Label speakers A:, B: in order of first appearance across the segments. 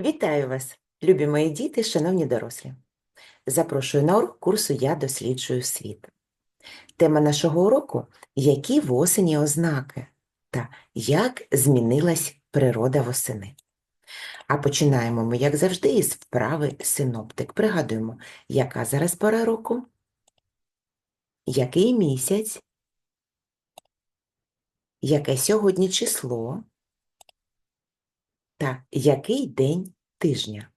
A: Вітаю вас, любі мої діти, шановні дорослі. Запрошую на урок курсу Я досліджую світ. Тема нашого уроку які в осені ознаки та як змінилась природа восени. А починаємо ми, як завжди, із вправи синоптик. Пригадуємо, яка зараз пора року, який місяць, яке сьогодні число та який день тижня.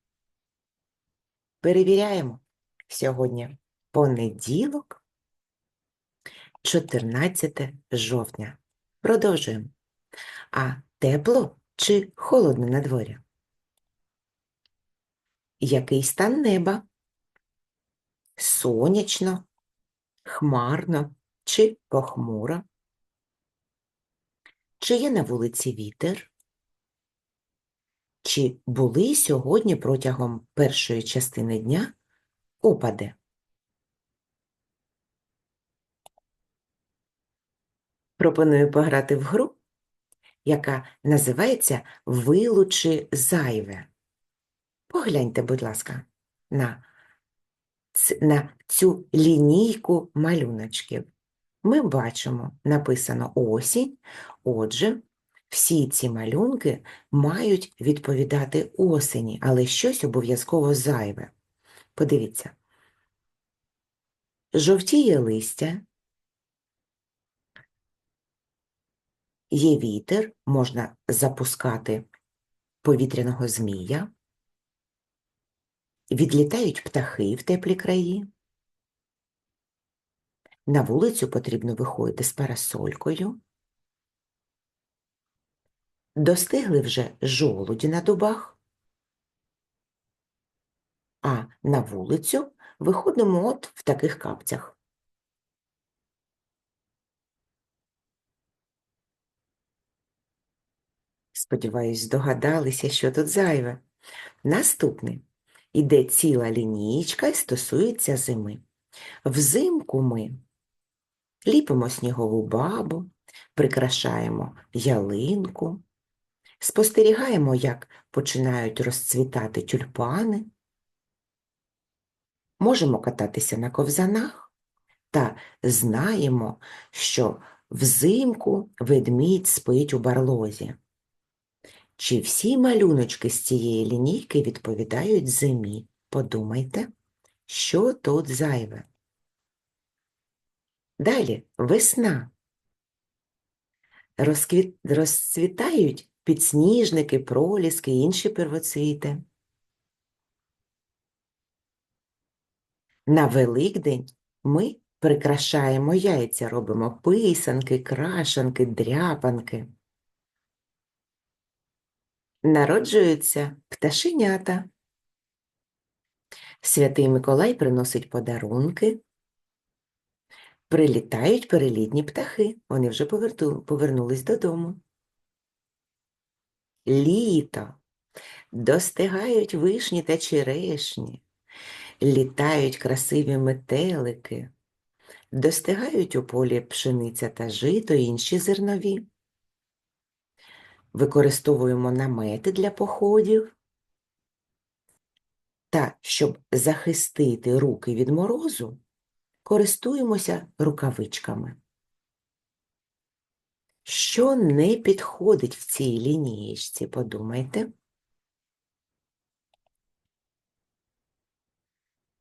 A: Перевіряємо. Сьогодні понеділок, 14 жовтня. Продовжуємо. А тепло чи холодно на дворі? Який стан неба? Сонячно, хмарно чи похмуро? Чи є на вулиці вітер? Чи були сьогодні протягом першої частини дня опади? Пропоную пограти в гру, яка називається Вилучи зайве. Погляньте, будь ласка, на, на цю лінійку малюночків. Ми бачимо, написано осінь, отже, всі ці малюнки мають відповідати осені, але щось обов'язково зайве. Подивіться. Жовтіє листя, є вітер, можна запускати повітряного змія, відлітають птахи в теплі краї. На вулицю потрібно виходити з парасолькою. Достигли вже жолуді на дубах, а на вулицю виходимо от в таких капцях. Сподіваюсь, здогадалися, що тут зайве. Наступний. Іде ціла лінійка і стосується зими. Взимку ми ліпимо снігову бабу, прикрашаємо ялинку, спостерігаємо, як починають розцвітати тюльпани, можемо кататися на ковзанах та знаємо, що взимку ведмідь спить у барлозі. Чи всі малюночки з цієї лінійки відповідають зимі? Подумайте, що тут зайве. Далі весна. Розквіт... Розцвітають підсніжники, проліски інші первоцвіти. На Великдень ми прикрашаємо яйця, робимо писанки, крашанки, дряпанки. Народжуються пташенята. Святий Миколай приносить подарунки. Прилітають перелітні птахи. Вони вже повернулись додому. Літо. Достигають вишні та черешні. Літають красиві метелики. Достигають у полі пшениця та жито інші зернові. Використовуємо намети для походів. Та, щоб захистити руки від морозу, користуємося рукавичками. Що не підходить в цій лінієчці, подумайте.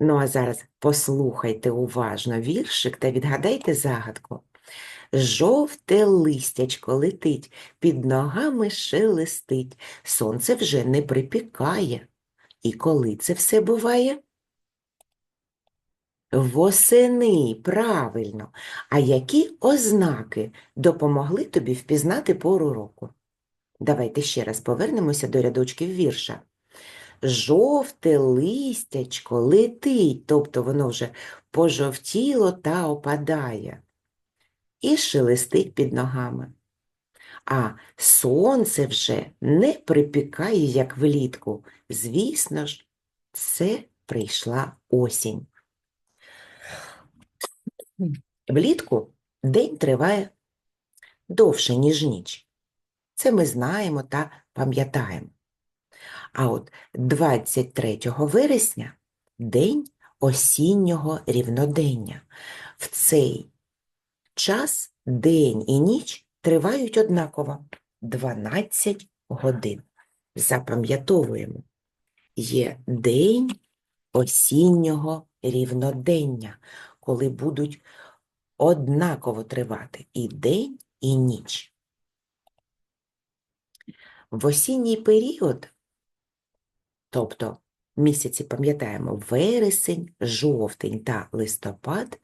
A: Ну, а зараз послухайте уважно віршик та відгадайте загадку. Жовте листячко летить, під ногами шелестить, сонце вже не припікає. І коли це все буває? Восени, правильно. А які ознаки допомогли тобі впізнати пору року? Давайте ще раз повернемося до рядочків вірша. Жовте листячко летить, тобто воно вже пожовтіло та опадає і шелестить під ногами. А сонце вже не припікає, як влітку. Звісно ж, це прийшла осінь. Влітку день триває довше, ніж ніч. Це ми знаємо та пам'ятаємо. А от 23 вересня день осіннього рівнодення. В цей час день і ніч тривають однаково 12 годин. Запам'ятовуємо, є день осіннього рівнодення, коли будуть однаково тривати і день, і ніч. В осінній період, тобто місяці пам'ятаємо вересень, жовтень та листопад,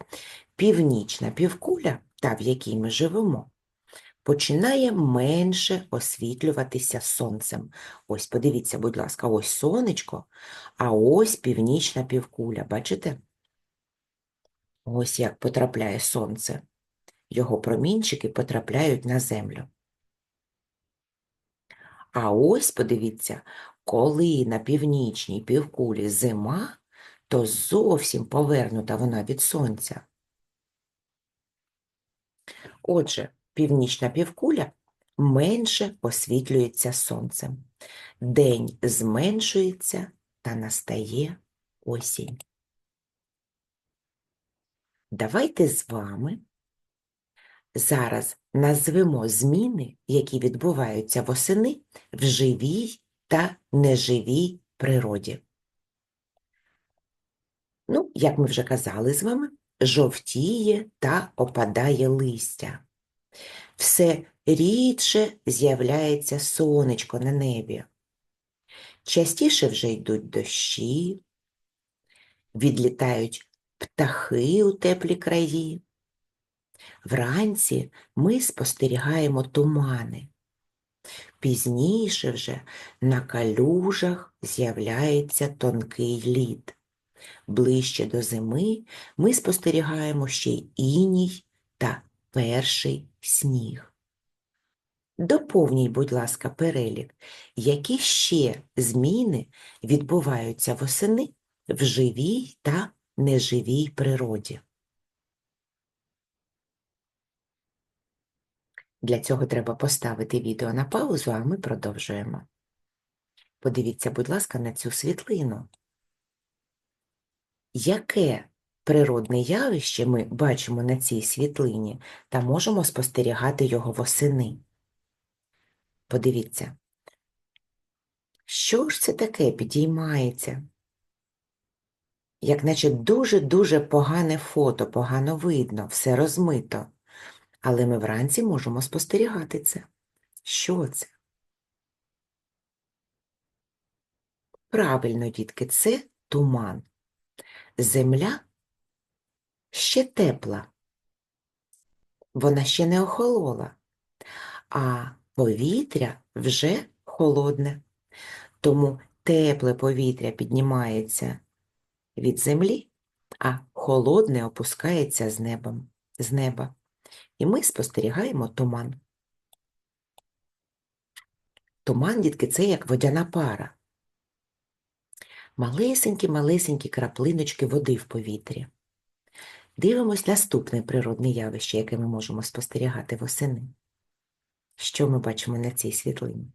A: північна півкуля, та в якій ми живемо, починає менше освітлюватися сонцем. Ось подивіться, будь ласка, ось сонечко, а ось північна півкуля. Бачите? Ось як потрапляє сонце. Його промінчики потрапляють на землю. А ось, подивіться, коли на північній півкулі зима, то зовсім повернута вона від сонця. Отже, північна півкуля менше освітлюється сонцем. День зменшується та настає осінь. Давайте з вами зараз назвемо зміни, які відбуваються восени в живій та неживій природі. Ну, як ми вже казали з вами, жовтіє та опадає листя. Все рідше з'являється сонечко на небі. Частіше вже йдуть дощі, відлітають птахи у теплі краї. Вранці ми спостерігаємо тумани. Пізніше вже на калюжах з'являється тонкий лід. Ближче до зими ми спостерігаємо ще й іній та перший сніг. Доповніть, будь ласка, перелік, які ще зміни відбуваються восени в живій та неживій природі. Для цього треба поставити відео на паузу, а ми продовжуємо. Подивіться, будь ласка, на цю світлину. Яке природне явище ми бачимо на цій світлині та можемо спостерігати його восени? Подивіться. Що ж це таке підіймається? Як наче дуже-дуже погане фото, погано видно, все розмито. Але ми вранці можемо спостерігати це. Що це? Правильно, дітки, це туман. Земля ще тепла, вона ще не охолола, а повітря вже холодне. Тому тепле повітря піднімається від землі, а холодне опускається з небом, з неба. І ми спостерігаємо туман. Туман, дітки, це як водяна пара. Малесенькі-малесенькі краплиночки води в повітрі. Дивимось наступне природне явище, яке ми можемо спостерігати восени. Що ми бачимо на цій світлині?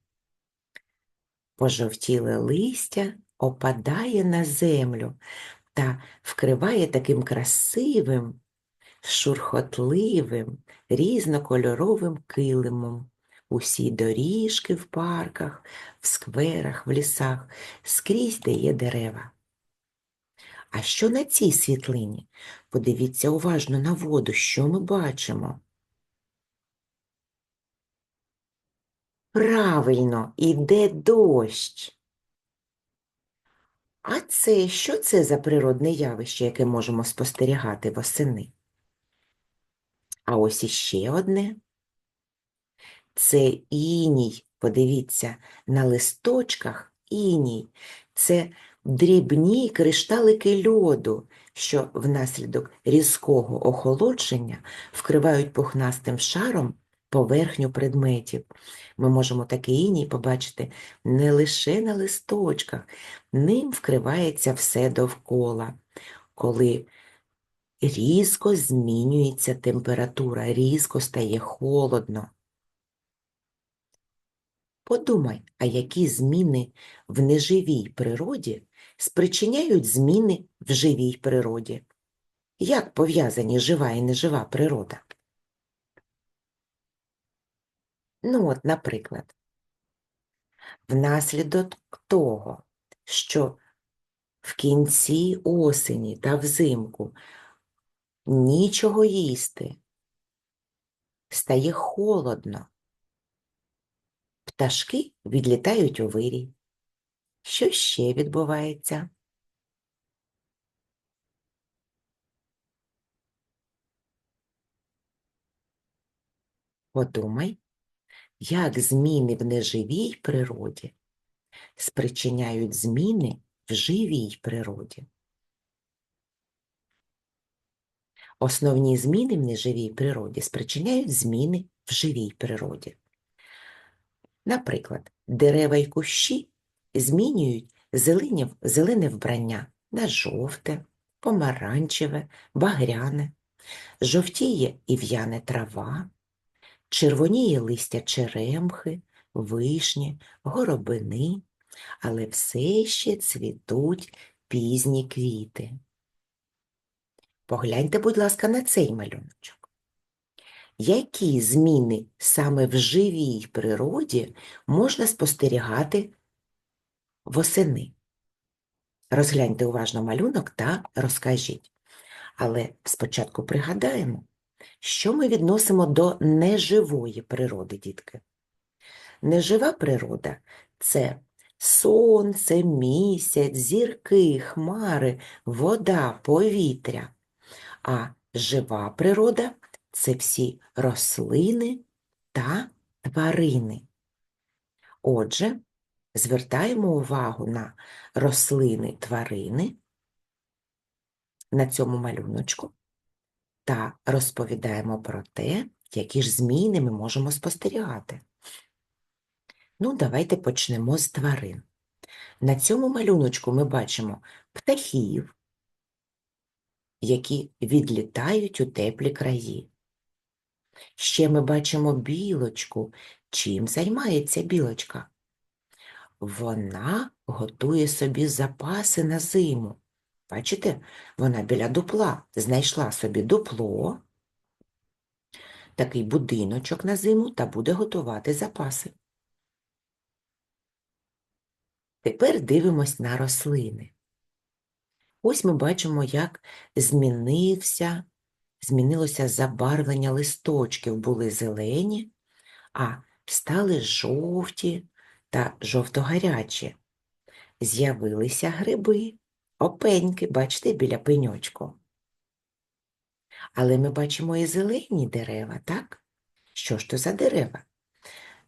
A: Пожовтіле листя опадає на землю та вкриває таким красивим, шурхотливим, різнокольоровим килимом. Усі доріжки в парках, в скверах, в лісах, скрізь де є дерева. А що на цій світлині? Подивіться уважно на воду, що ми бачимо. Правильно, іде дощ. А це що це за природне явище, яке можемо спостерігати восени? А ось іще одне. Це іній, подивіться, на листочках іній. Це дрібні кришталики льоду, що внаслідок різкого охолодження вкривають пухнастим шаром поверхню предметів. Ми можемо такий іній побачити не лише на листочках, ним вкривається все довкола, коли різко змінюється температура, різко стає холодно. Подумай, а які зміни в неживій природі спричиняють зміни в живій природі? Як пов'язані жива і нежива природа? Ну от, наприклад, внаслідок того, що в кінці осені та взимку нічого їсти, стає холодно, пташки відлітають у вирій. Що ще відбувається? Подумай, як зміни в неживій природі спричиняють зміни в живій природі. Основні зміни в неживій природі спричиняють зміни в живій природі. Наприклад, дерева й кущі змінюють зелене вбрання на жовте, помаранчеве, багряне, жовтіє і в'яне трава, червоніє листя черемхи, вишні, горобини, але все ще цвітуть пізні квіти. Погляньте, будь ласка, на цей малюночок. Які зміни саме в живій природі можна спостерігати восени? Розгляньте уважно малюнок та розкажіть. Але спочатку пригадаємо, що ми відносимо до неживої природи, дітки. Нежива природа це сонце, місяць, зірки, хмари, вода, повітря. А жива природа це всі рослини та тварини. Отже, звертаємо увагу на рослини тварини на цьому малюночку та розповідаємо про те, які ж зміни ми можемо спостерігати. Ну, давайте почнемо з тварин. На цьому малюночку ми бачимо птахів, які відлітають у теплі краї. Ще ми бачимо білочку. Чим займається білочка? Вона готує собі запаси на зиму. Бачите, вона біля дупла знайшла собі дупло, такий будиночок на зиму та буде готувати запаси. Тепер дивимось на рослини. Ось ми бачимо, як змінився, змінилося забарвлення листочків, були зелені, а стали жовті та жовто-гарячі. З'явилися гриби, опеньки, бачите, біля пеньочку. Але ми бачимо і зелені дерева, так? Що ж то за дерева?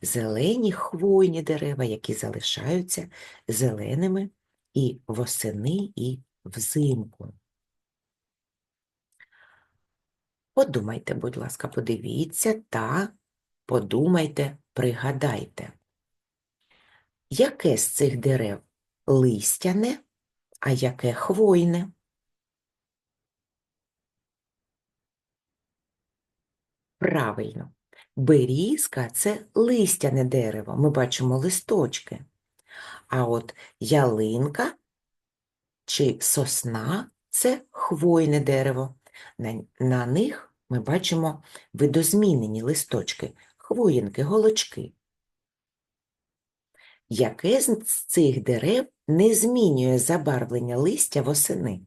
A: Зелені хвойні дерева, які залишаються зеленими і восени, і взимку. Подумайте, будь ласка, подивіться та подумайте, пригадайте, яке з цих дерев листяне, а яке хвойне? Правильно, берізка це листяне дерево, ми бачимо листочки. А от ялинка чи сосна це хвойне дерево. На, на них ми бачимо видозмінені листочки, хвоїнки, голочки. Яке з цих дерев не змінює забарвлення листя восени?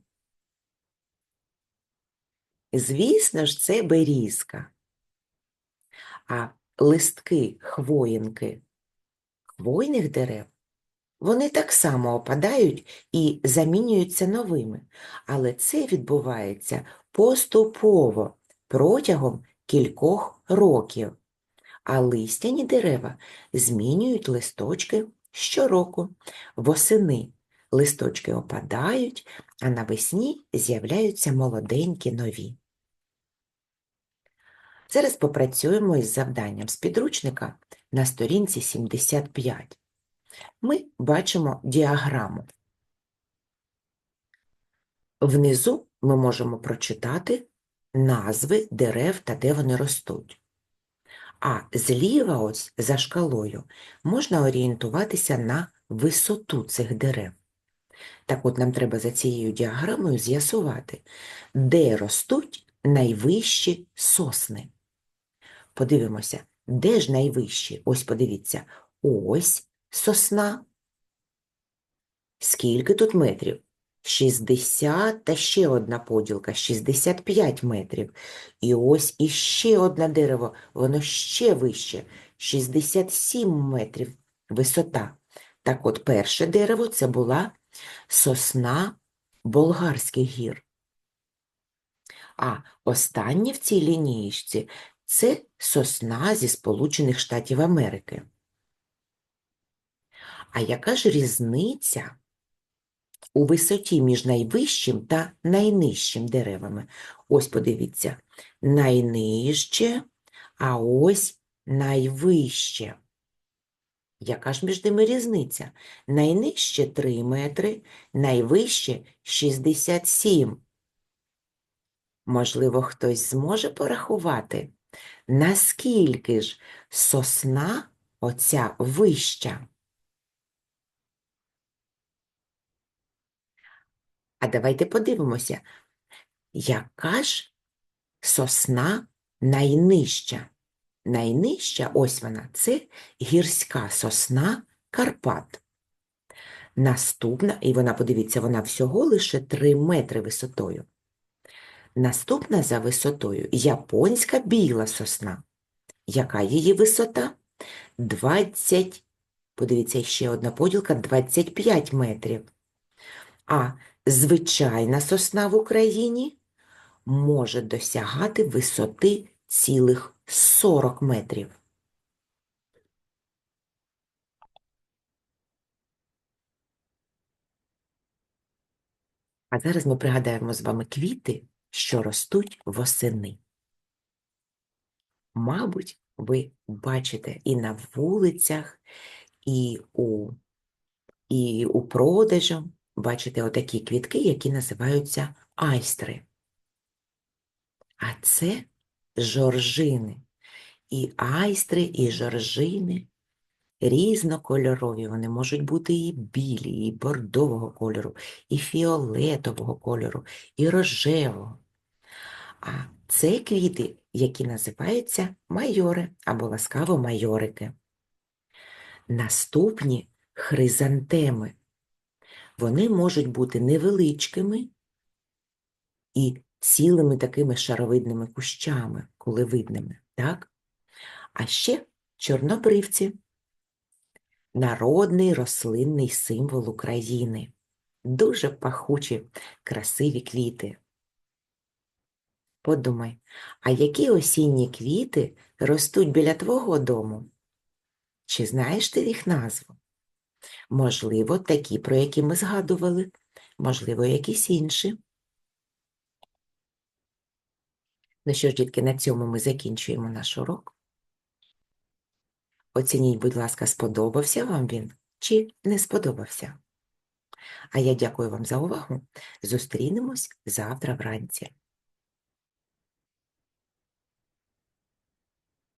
A: Звісно ж, це берізка. А листки хвоїнки хвойних дерев вони так само опадають і замінюються новими, але це відбувається поступово протягом кількох років, а листяні дерева змінюють листочки щороку. Восени листочки опадають, а навесні з'являються молоденькі нові. Зараз попрацюємо із завданням з підручника на сторінці 75 ми бачимо діаграму. Внизу ми можемо прочитати назви дерев та де вони ростуть. А зліва ось за шкалою можна орієнтуватися на висоту цих дерев. Так от нам треба за цією діаграмою з'ясувати, де ростуть найвищі сосни. Подивимося, де ж найвищі? Ось подивіться, ось сосна. Скільки тут метрів? 60 та ще одна поділка, 65 метрів. І ось іще одне дерево, воно ще вище, 67 метрів висота. Так от перше дерево це була сосна болгарських гір. А останнє в цій лінієчці це сосна зі Сполучених Штатів Америки. А яка ж різниця у висоті між найвищим та найнижчим деревами? Ось подивіться, найнижче, а ось найвище. Яка ж між ними різниця? Найнижче 3 метри, найвище 67. Можливо, хтось зможе порахувати, наскільки ж сосна оця вища? А давайте подивимося, яка ж сосна найнижча? Найнижча, ось вона, це гірська сосна Карпат. Наступна, і вона, подивіться, вона всього лише 3 метри висотою. Наступна за висотою японська біла сосна. Яка її висота? 20, подивіться, ще одна поділка, 25 метрів. А звичайна сосна в Україні може досягати висоти цілих 40 метрів. А зараз ми пригадаємо з вами квіти, що ростуть восени. Мабуть, ви бачите і на вулицях, і у, і у продажу бачите отакі квітки, які називаються айстри. А це жоржини. І айстри, і жоржини різнокольорові. Вони можуть бути і білі, і бордового кольору, і фіолетового кольору, і рожевого. А це квіти, які називаються майори або ласкаво майорики. Наступні хризантеми. Вони можуть бути невеличкими і цілими такими шаровидними кущами, кулевидними, так? А ще чорнобривці – народний рослинний символ України. Дуже пахучі, красиві квіти. Подумай, а які осінні квіти ростуть біля твого дому? Чи знаєш ти їх назву? Можливо, такі, про які ми згадували, можливо, якісь інші. Ну що ж, дітки, на цьому ми закінчуємо наш урок. Оцініть, будь ласка, сподобався вам він чи не сподобався. А я дякую вам за увагу. Зустрінемось завтра вранці.